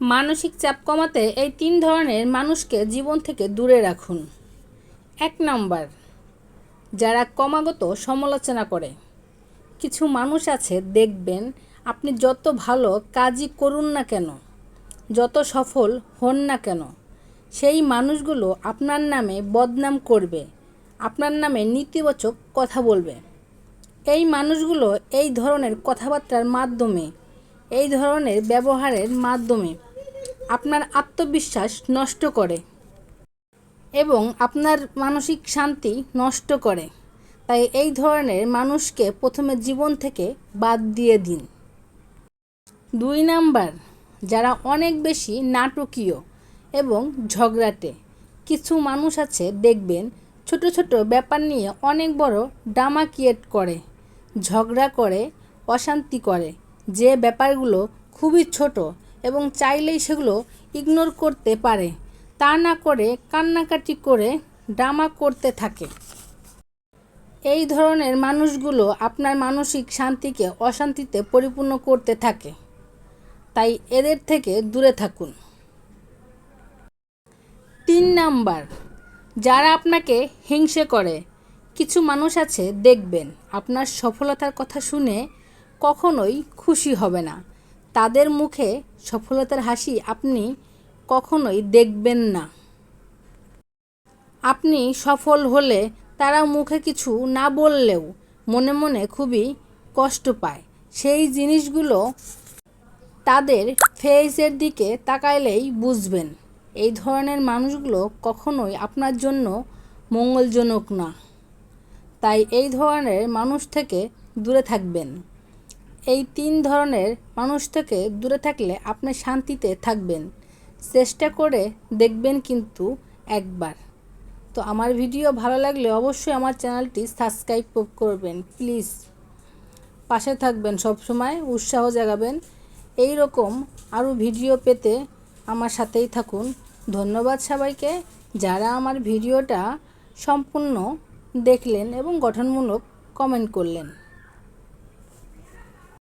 মানসিক চাপ কমাতে এই তিন ধরনের মানুষকে জীবন থেকে দূরে রাখুন। এক নাম্বার, যারা ক্রমাগত সমালোচনা করে। কিছু মানুষ আছে, দেখবেন আপনি যত ভালো কাজই করুন না কেন, যত সফল হন না কেন, সেই মানুষগুলো আপনার নামে বদনাম করবে, আপনার নামে নেতিবাচক কথা বলবে। এই মানুষগুলো এই ধরনের কথাবার্তার মাধ্যমে, এই ধরনের ব্যবহারের মাধ্যমে আপনার আত্মবিশ্বাস নষ্ট করে এবং আপনার মানসিক শান্তি নষ্ট করে। তাই এই ধরনের মানুষকে প্রথমে জীবন থেকে বাদ দিয়ে দিন। দুই নাম্বার, যারা অনেক বেশি নাটকীয় এবং ঝগড়াটে। কিছু মানুষ আছে, দেখবেন, ছোট ছোট ব্যাপার নিয়ে অনেক বড় ড্রামা ক্রিয়েট করে, ঝগড়া করে, অশান্তি করে। যে ব্যাপারগুলো খুবই ছোট এবং চাইলেই সেগুলো ইগনোর করতে পারে। তা না করে কান্নাকাটি করে ড্রামা করতে থাকে। এই ধরনের মানুষগুলো আপনার মানসিক শান্তিকে অশান্তিতে পরিপূর্ণ করতে থাকে। তাই এদের থেকে দূরে থাকুন। তিন নাম্বার, যারা আপনাকে হিংসে করে, কিছু মানুষ আছে দেখবেন, আপনার সফলতার কথা শুনে কখনোই খুশি হবে না। তাদের মুখে সফলতার হাসি আপনি কখনোই দেখবেন না। আপনি সফল হলে তারা মুখে কিছু না বললেও মনে মনে খুবই কষ্ট পায়। সেই জিনিসগুলো তাদের ফেসের দিকে তাকাইলেই বুঝবেন। এই ধরনের মানুষগুলো কখনোই আপনার জন্য মঙ্গলজনক না। তাই এই ধরনের মানুষ থেকে দূরে থাকবেন। এই তিন ধরনের মানুষ থেকে দূরে থাকলে আপনি শান্তিতে থাকবেন। চেষ্টা করে দেখবেন কিন্তু একবার। তো আমার ভিডিও ভালো লাগলে অবশ্যই আমার চ্যানেলটি সাবস্ক্রাইব করবেন, প্লিজ। পাশে থাকবেন সব সময় উৎসাহ জাগাবেন। এই রকম আরও ভিডিও পেতে আমার সাথেই থাকুন। ধন্যবাদ সবাইকে যারা আমার ভিডিওটা সম্পূর্ণ দেখলেন এবং গঠনমূলক কমেন্ট করলেন।